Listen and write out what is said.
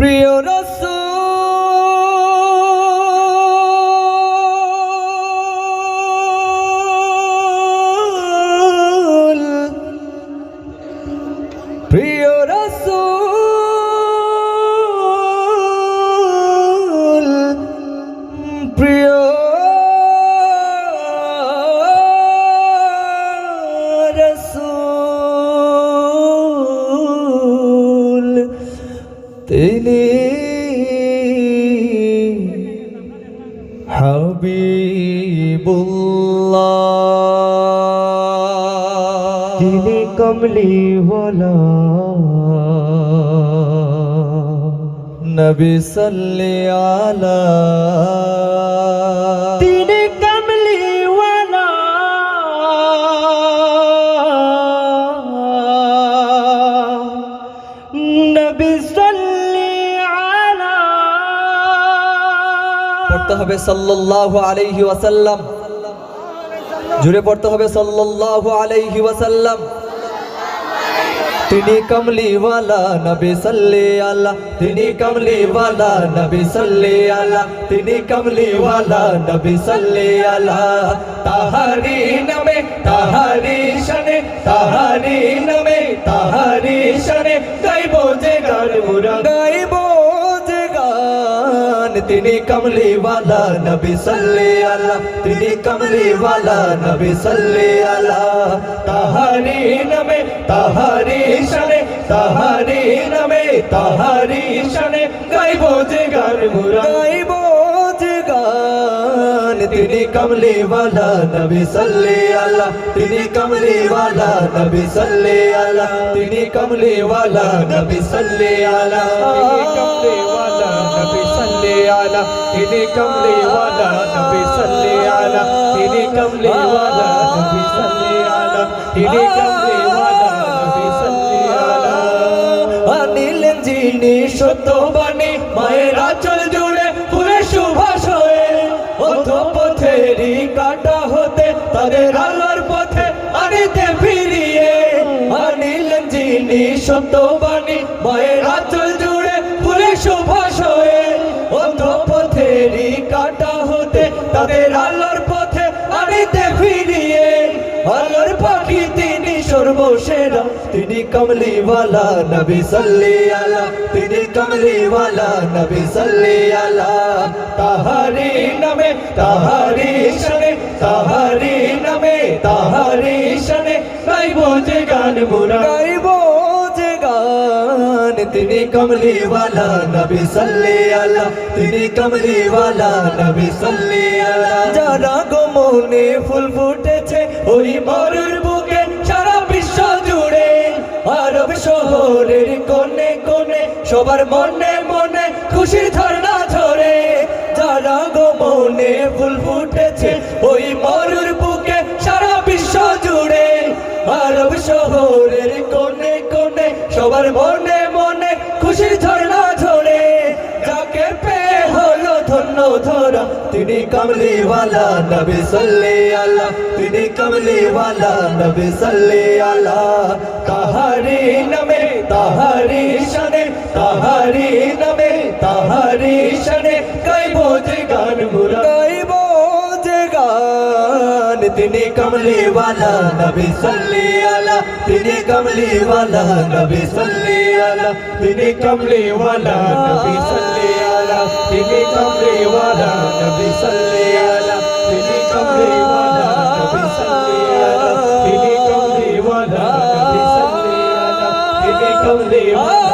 প্রিয় হাবিবুল্লাহ। তিনি কমলি ওয়ালা নবী সাল্লি আলা। তিনি কমলি ওয়ালা নবী পড়তে হবে সাল্লাল্লাহু আলাইহি ওয়াসাল্লাম। জুড়ে পড়তে হবে সাল্লাল্লাহু আলাইহি ওয়াসাল্লাম। তিনি কমলিওয়ালা নবী সাল্লি আলা তিনি কমলিওয়ালা নবী সাল্লি আলা তিনি কমলিওয়ালা নবী সাল্লি আলা তাহারি নামে তাহারি শানে তাহারি নামে তাহারি শানে গাইব যে গান গাইব भगवान तेने कमले वाला नबी सल्ले आला तेने कमले वाला नबी सल्ले आला तहारे नमे तहारे शने तहारे नमे तहारे शने गाइबो जे गान मुरा गाइबो তিনি কমলে वाला नबी सल्ले अल्लाह তিনি কমলে वाला नबी सल्ले अल्लाह তিনি কমলে वाला नबी सल्ले अल्लाह তিনি কমলে वाला नबी सल्ले अल्लाह তিনি কমলে वाला नबी सल्ले अल्लाह তিনি কমলে वाला नबी सल्ले अल्लाह তিনি কমলে वाला नबी सल्ले अल्लाह अनिल जीनी सतो बने मैं পথেরই কাটা হতে তাদের আলোর পথে আনিতে ফিরিয়ে আনিলেন যিনি সত্যবাণী। মায়ের আচল জুড়ে ফুলে সুভাষ হয়ে অন্ধ পথেরই কাটা হতে তাদের আলোর পথে আনিতে ফিরিয়ে আলোর পাখি তিনি সর্বসেরা তিনি কমলিওয়ালা নবী সাল্লি তিনি কমলিওয়ালা তাহারি নামে তাহারি শনে তাহারি নামে তাহারি শনে যে গান যে গান। তিনি কমলিওয়ালা তিনি কমলিওয়ালা যারা গো মনে ফুল ফুটেছে, ওই মরুর সবার মনে মনে খুশির ধারণা ঝরে। যারা গো মনে ফুল ফুটেছে, ওই মরুর বুকে সারা বিশ্ব জুড়ে। আরব শহরের কোনে কোনে সবার মনে মনে খুশির ঝর্ণা ঝরে। যাকে পেয়ে হলো ধন্য ধরা, তিনি কমলিওয়ালা নবী সাল্লি আলা তিনি কমলিওয়ালা নবী সাল্লি আলা তাহারি নামে তাহারি শানে তাহারি নামে, তাহারি শানে গাইব যে গান মুরা। গাইব যে গান, তিনি কমলিওয়ালা নবী সাল্লি আলা তিনি কমলিওয়ালা নবী সাল্লি আলা তিনি কমলিওয়ালা নবী সাল্লি আলা তিনি কমলিওয়ালা নবী সাল্লি আলা তিনি কমলিওয়ালা নবী সাল্লি আলা তিনি কমলিওয়ালা নবী সাল্লি আলা তিনি কমলিওয়ালা নবী সাল্লি আলা তিনি কমলিওয়ালা নবী